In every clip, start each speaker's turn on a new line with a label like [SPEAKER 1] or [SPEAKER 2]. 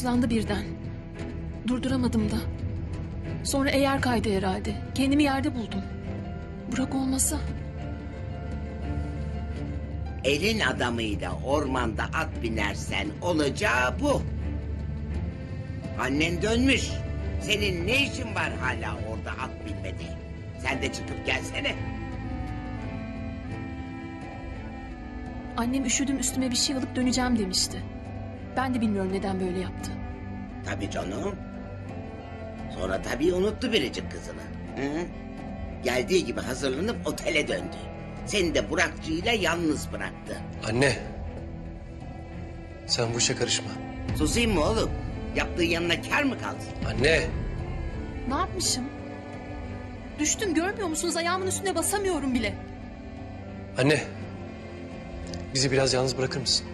[SPEAKER 1] hızlandı birden. Durduramadım da. Sonra eğer kaydı herhalde. Kendimi yerde buldum. Burak olmasa
[SPEAKER 2] Elin adamıyla ormanda at binersen olacağı bu. Annen dönmüş. Senin ne işin var hala orada at binmede? Sen de çıkıp gelsene.
[SPEAKER 1] annem üşüdüm üstüme bir şey alıp döneceğim demişti. Ben de bilmiyorum neden böyle yaptı.
[SPEAKER 2] Tabii canım. Sonra tabii unuttu biricik kızını. Hı? Geldiği gibi hazırlanıp otele döndü. Seni de Burakçı'yla yalnız bıraktı.
[SPEAKER 3] Anne. Sen bu işe karışma.
[SPEAKER 2] Susayım mı oğlum? Yaptığı yanına kar mı kalsın?
[SPEAKER 3] Anne.
[SPEAKER 1] Ne yapmışım? Düştüm görmüyor musunuz? Ayağımın üstüne basamıyorum bile.
[SPEAKER 3] Anne. Bizi biraz yalnız bırakır mısın?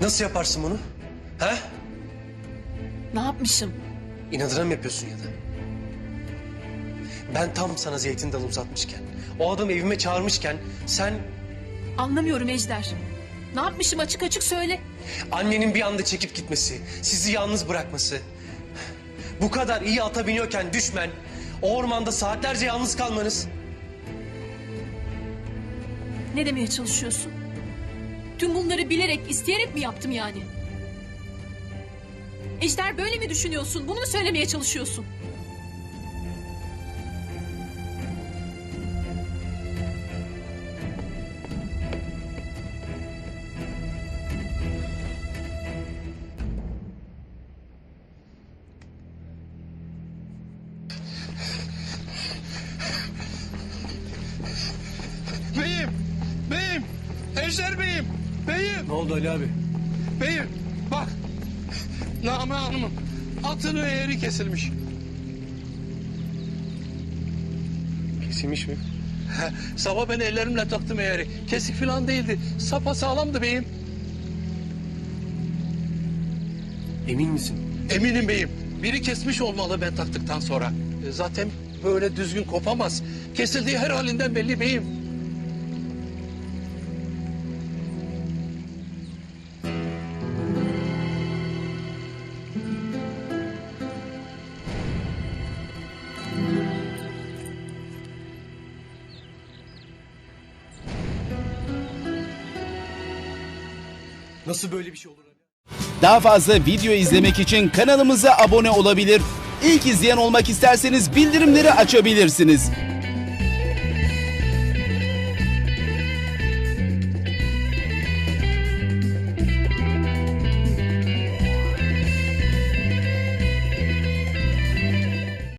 [SPEAKER 3] Nasıl yaparsın bunu? He?
[SPEAKER 1] Ne yapmışım?
[SPEAKER 3] İnadına mı yapıyorsun ya da? Ben tam sana zeytin dalı uzatmışken, o adamı evime çağırmışken sen
[SPEAKER 1] Anlamıyorum Ejder. Ne yapmışım açık açık söyle.
[SPEAKER 3] annenin bir anda çekip gitmesi, sizi yalnız bırakması. Bu kadar iyi ata biniyorken düşmen, o ormanda saatlerce yalnız kalmanız.
[SPEAKER 1] Ne demeye çalışıyorsun? Tüm bunları bilerek, isteyerek mi yaptım yani? Ejder böyle mi düşünüyorsun? Bunu mu söylemeye çalışıyorsun?
[SPEAKER 4] Beyim, beyim, Ejder beyim, beyim,
[SPEAKER 3] Ne oldu Ali abi?
[SPEAKER 4] beyim. Bak, Name Hanım'ın atının eğri kesilmiş.
[SPEAKER 3] Kesilmiş mi?
[SPEAKER 4] Sabah ben ellerimle taktım eğri. Kesik falan değildi. Sapa sağlamdı beyim.
[SPEAKER 3] Emin misin?
[SPEAKER 4] Eminim beyim. Biri kesmiş olmalı ben taktıktan sonra. E, Zaten böyle düzgün kopamaz. Kesildiği her halinden belli beyim.
[SPEAKER 3] Nasıl böyle bir şey olur?
[SPEAKER 5] Daha fazla video izlemek için kanalımıza abone olabilir. İlk izleyen olmak isterseniz bildirimleri açabilirsiniz.